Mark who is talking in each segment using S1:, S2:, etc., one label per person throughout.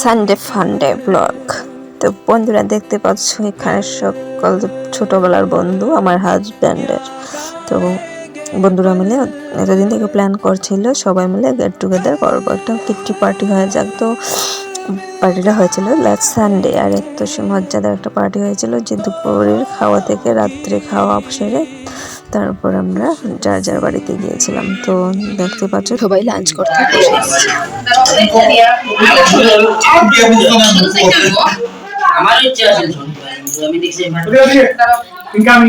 S1: Sunday ফান্ডে blog তো বন্ধুরা দেখতে পাচ্ছ, এখানে সকল ছোটবেলার বন্ধু আমার হাজব্যান্ডের তো বন্ধুরা মিলে এতদিন থেকে প্ল্যান করছিল, সবাই মিলে গেট টুগেদার করব। একটা কিট্টি পার্টি হয়ে যাক। তো পার্টিটা হয়েছিল লাস্ট সানডে আর এত সে মজাদার একটা পার্টি হয়েছিল যে দুপুরের খাওয়া থেকে রাত্রে খাওয়া সেরে তারপর আমরা যার যার বাড়িতে গিয়েছিলাম তো দেখতে পাচ্ছ সবাই লাঞ্চ করতে বসে এসেছে।
S2: আমার ইচ্ছা আছে শুনি আমি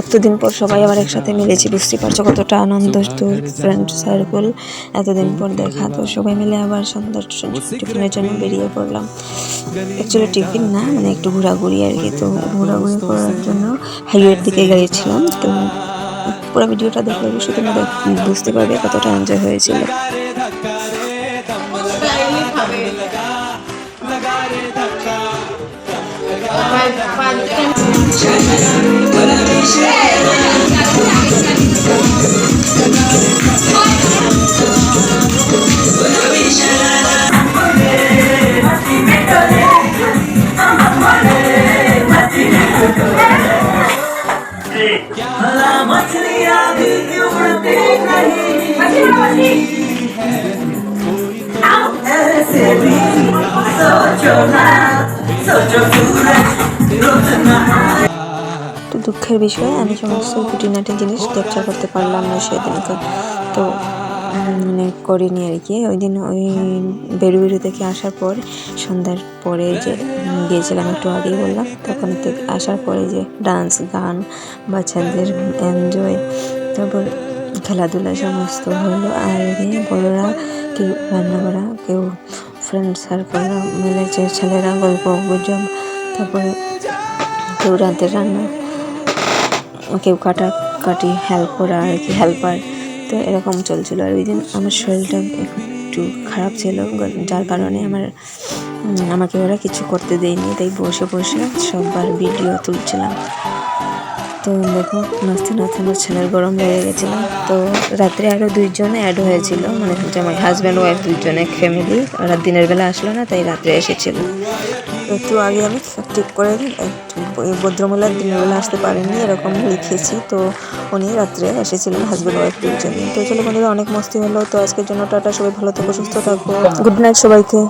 S1: এতদিন পর সবাই আবার একসাথে মিলেছি বুঝতে পারছ কতটা আনন্দ তোর ফ্রেন্ড সার্কেল এতদিন পর দেখা, তো সবাই মিলে আবার সন্ধ্যার টিফিনের জন্য বেরিয়ে পড়লাম। অ্যাকচুয়ালি টিফিন না মানে একটু ঘোরাঘুরি আর কি, তো ঘোরাঘুরি করার জন্য হাইওয়ের দিকে গিয়েছিলাম, তো পুরো ভিডিওটা দেখলে অবশ্যই তোমরা বুঝতে পারবে কতটা এনজয় হয়েছিল। I'm so your mind. তো দুঃখের বিষয়, আমি সমস্ত খুঁটিনাটি জিনিস ক্যাপচার করতে পারলাম না সেদিনকে। তো মানে করিনি আর কি। ওই দিন ওই বেরু বেরু থেকে আসার পর, সন্ধ্যার পরে যে গিয়েছিলাম একটু আগেই বললাম, তখন থেকে আসার পরে যে ডান্স গান বাচ্চাদের এনজয় তারপর খেলাধুলা সমস্ত হলো। আর বড়রা কেউ রান্না করা, কেউ ফ্রেন্ড সার্কেলরা মিলে যে ছেলেরা গল্প গুজব তারপরে কেউ রাতের রান্না। কেউ কাটা কাটি হেল্প করা আর কি হেল্পার তো এরকম চলছিল। আর ওই দিন আমার শরীরটা একটু খারাপ ছিল, যার কারণে আমার আমাকে ওরা কিছু করতে দেয়নি। তাই বসে বসে সববার ভিডিও তুলছিলাম। তো দেখো নাচতে নাচতে আমার ছেলের গরম লেগে গেছিল। তো রাত্রে আরও দুইজন অ্যাড হয়েছিল। মানে জামাই হাজব্যান্ড ওয়াইফ দুইজন এক ফ্যামিলি ওরা দিনের বেলা আসলো না, তাই রাত্রে এসেছিল। একটু আগে আমি ঠিক করে এই দিনের বেলা আসতে পারেননি, এরকম লিখেছি। তো উনি রাত্রে এসেছিলেন হাজব্যান্ড ওয়াইফ দুইজন। তো চলো বন্ধুরা, অনেক মস্তি হলো। তো আজকের জন্য টাটা, সবাই ভালো থাকো, সুস্থ থাকো। গুড নাইট সবাইকে।